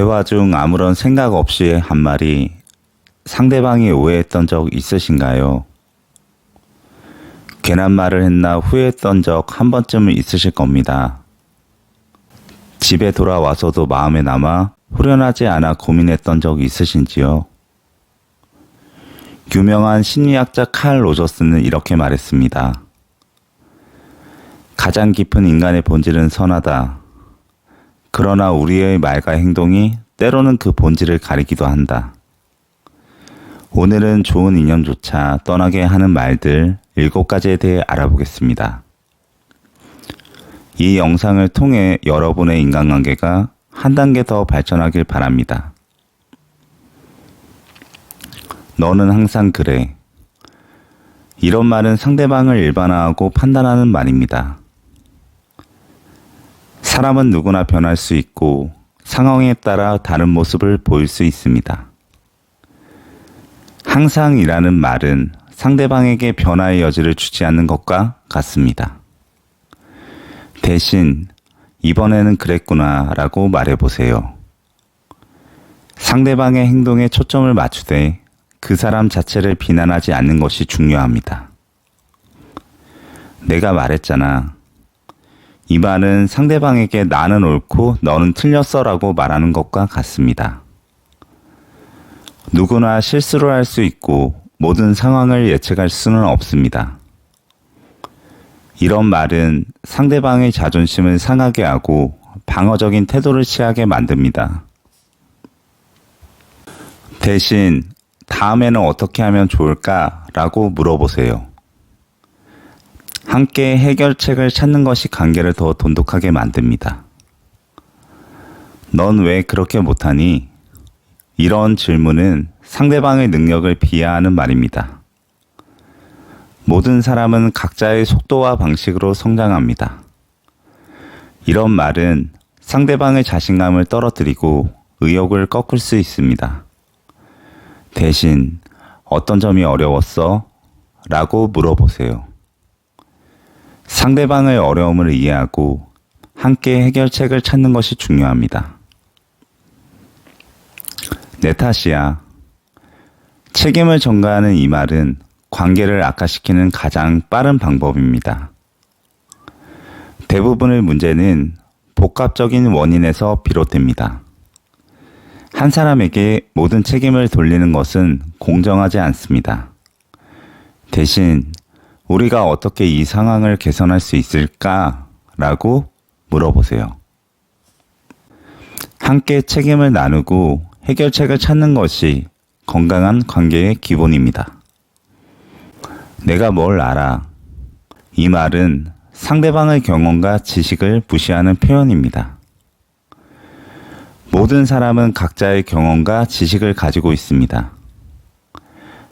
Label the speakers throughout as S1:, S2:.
S1: 대화 중 아무런 생각 없이 한 말이 상대방이 오해했던 적 있으신가요? 괜한 말을 했나 후회했던 적 한 번쯤은 있으실 겁니다. 집에 돌아와서도 마음에 남아 후련하지 않아 고민했던 적 있으신지요? 유명한 심리학자 칼 로저스는 이렇게 말했습니다. 가장 깊은 인간의 본질은 선하다. 그러나 우리의 말과 행동이 때로는 그 본질을 가리기도 한다. 오늘은 좋은 인연조차 떠나게 하는 말들 일곱 가지에 대해 알아보겠습니다. 이 영상을 통해 여러분의 인간관계가 한 단계 더 발전하길 바랍니다. 너는 항상 그래. 이런 말은 상대방을 일반화하고 판단하는 말입니다. 사람은 누구나 변할 수 있고 상황에 따라 다른 모습을 보일 수 있습니다. 항상이라는 말은 상대방에게 변화의 여지를 주지 않는 것과 같습니다. 대신 이번에는 그랬구나 라고 말해보세요. 상대방의 행동에 초점을 맞추되 그 사람 자체를 비난하지 않는 것이 중요합니다. 내가 말했잖아. 이 말은 상대방에게 나는 옳고 너는 틀렸어 라고 말하는 것과 같습니다. 누구나 실수를 할 수 있고 모든 상황을 예측할 수는 없습니다. 이런 말은 상대방의 자존심을 상하게 하고 방어적인 태도를 취하게 만듭니다. 대신 다음에는 어떻게 하면 좋을까? 라고 물어보세요. 함께 해결책을 찾는 것이 관계를 더 돈독하게 만듭니다. 넌 왜 그렇게 못하니? 이런 질문은 상대방의 능력을 비하하는 말입니다. 모든 사람은 각자의 속도와 방식으로 성장합니다. 이런 말은 상대방의 자신감을 떨어뜨리고 의욕을 꺾을 수 있습니다. 대신 어떤 점이 어려웠어? 라고 물어보세요. 상대방의 어려움을 이해하고 함께 해결책을 찾는 것이 중요합니다. 내 탓이야. 책임을 전가하는 이 말은 관계를 악화시키는 가장 빠른 방법입니다. 대부분의 문제는 복합적인 원인에서 비롯됩니다. 한 사람에게 모든 책임을 돌리는 것은 공정하지 않습니다. 대신 우리가 어떻게 이 상황을 개선할 수 있을까? 라고 물어보세요. 함께 책임을 나누고 해결책을 찾는 것이 건강한 관계의 기본입니다. 내가 뭘 알아? 이 말은 상대방의 경험과 지식을 무시하는 표현입니다. 모든 사람은 각자의 경험과 지식을 가지고 있습니다.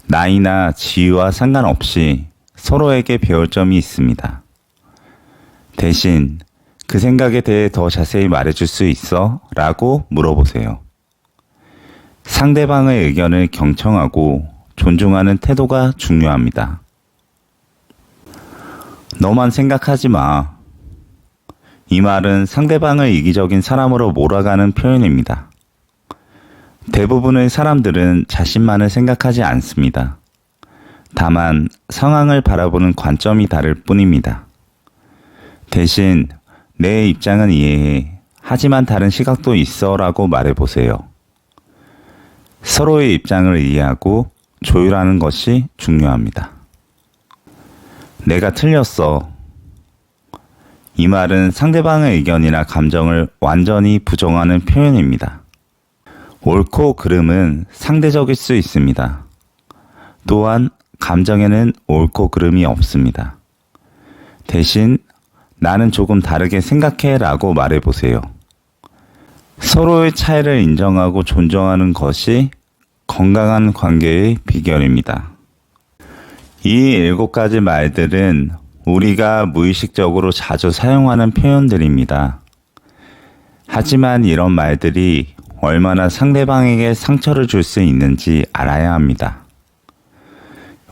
S1: 나이나 지위와 상관없이 서로에게 배울 점이 있습니다. 대신 그 생각에 대해 더 자세히 말해줄 수 있어? 라고 물어보세요. 상대방의 의견을 경청하고 존중하는 태도가 중요합니다. 너만 생각하지 마. 이 말은 상대방을 이기적인 사람으로 몰아가는 표현입니다. 대부분의 사람들은 자신만을 생각하지 않습니다. 다만 상황을 바라보는 관점이 다를 뿐입니다. 대신 내 입장은 이해해. 하지만 다른 시각도 있어 라고 말해보세요. 서로의 입장을 이해하고 조율하는 것이 중요합니다. 내가 틀렸어. 이 말은 상대방의 의견이나 감정을 완전히 부정하는 표현입니다. 옳고 그름은 상대적일 수 있습니다. 또한 감정에는 옳고 그름이 없습니다. 대신 나는 조금 다르게 생각해 라고 말해보세요. 서로의 차이를 인정하고 존중하는 것이 건강한 관계의 비결입니다. 이 일곱 가지 말들은 우리가 무의식적으로 자주 사용하는 표현들입니다. 하지만 이런 말들이 얼마나 상대방에게 상처를 줄 수 있는지 알아야 합니다.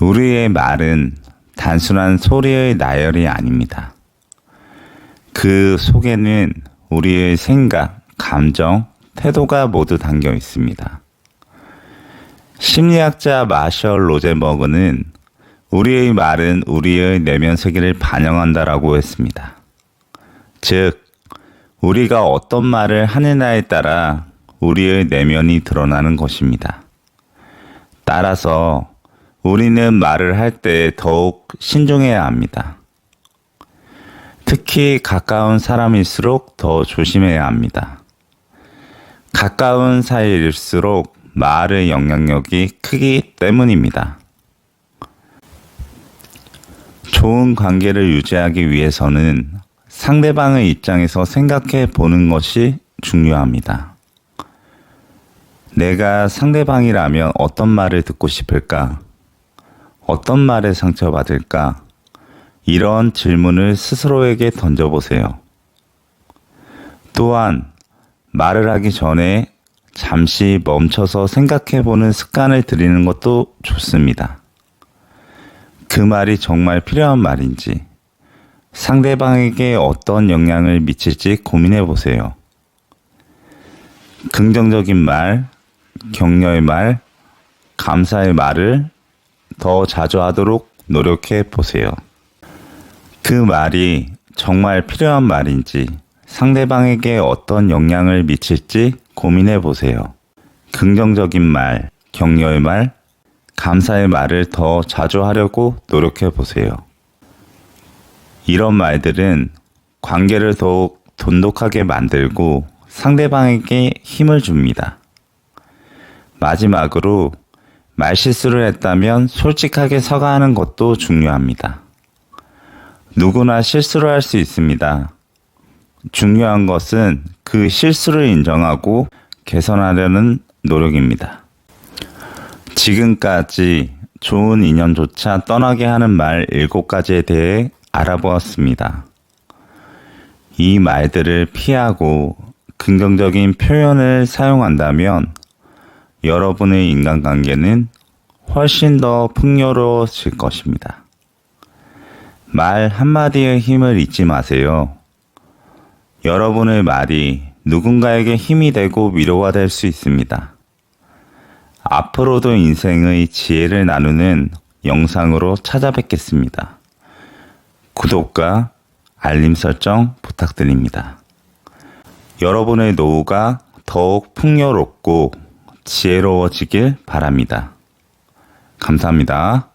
S1: 우리의 말은 단순한 소리의 나열이 아닙니다. 그 속에는 우리의 생각, 감정, 태도가 모두 담겨 있습니다. 심리학자 마셜 로젠버그는 우리의 말은 우리의 내면 세계를 반영한다라고 했습니다. 즉, 우리가 어떤 말을 하느냐에 따라 우리의 내면이 드러나는 것입니다. 따라서 우리는 말을 할 때 더욱 신중해야 합니다. 특히 가까운 사람일수록 더 조심해야 합니다. 가까운 사이일수록 말의 영향력이 크기 때문입니다. 좋은 관계를 유지하기 위해서는 상대방의 입장에서 생각해 보는 것이 중요합니다. 내가 상대방이라면 어떤 말을 듣고 싶을까? 어떤 말에 상처받을까? 이런 질문을 스스로에게 던져보세요. 또한 말을 하기 전에 잠시 멈춰서 생각해 보는 습관을 들이는 것도 좋습니다. 그 말이 정말 필요한 말인지, 상대방에게 어떤 영향을 미칠지 고민해 보세요. 긍정적인 말, 격려의 말, 감사의 말을 더 자주 하도록 노력해 보세요. 그 말이 정말 필요한 말인지 상대방에게 어떤 영향을 미칠지 고민해 보세요. 긍정적인 말, 격려의 말, 감사의 말을 더 자주 하려고 노력해 보세요. 이런 말들은 관계를 더욱 돈독하게 만들고 상대방에게 힘을 줍니다. 마지막으로 말실수를 했다면 솔직하게 사과하는 것도 중요합니다. 누구나 실수를 할 수 있습니다. 중요한 것은 그 실수를 인정하고 개선하려는 노력입니다. 지금까지 좋은 인연조차 떠나게 하는 말 7가지에 대해 알아보았습니다. 이 말들을 피하고 긍정적인 표현을 사용한다면 여러분의 인간관계는 훨씬 더 풍요로워질 것입니다. 말 한마디의 힘을 잊지 마세요. 여러분의 말이 누군가에게 힘이 되고 위로가 될 수 있습니다. 앞으로도 인생의 지혜를 나누는 영상으로 찾아뵙겠습니다. 구독과 알림 설정 부탁드립니다. 여러분의 노후가 더욱 풍요롭고 지혜로워지길 바랍니다. 감사합니다.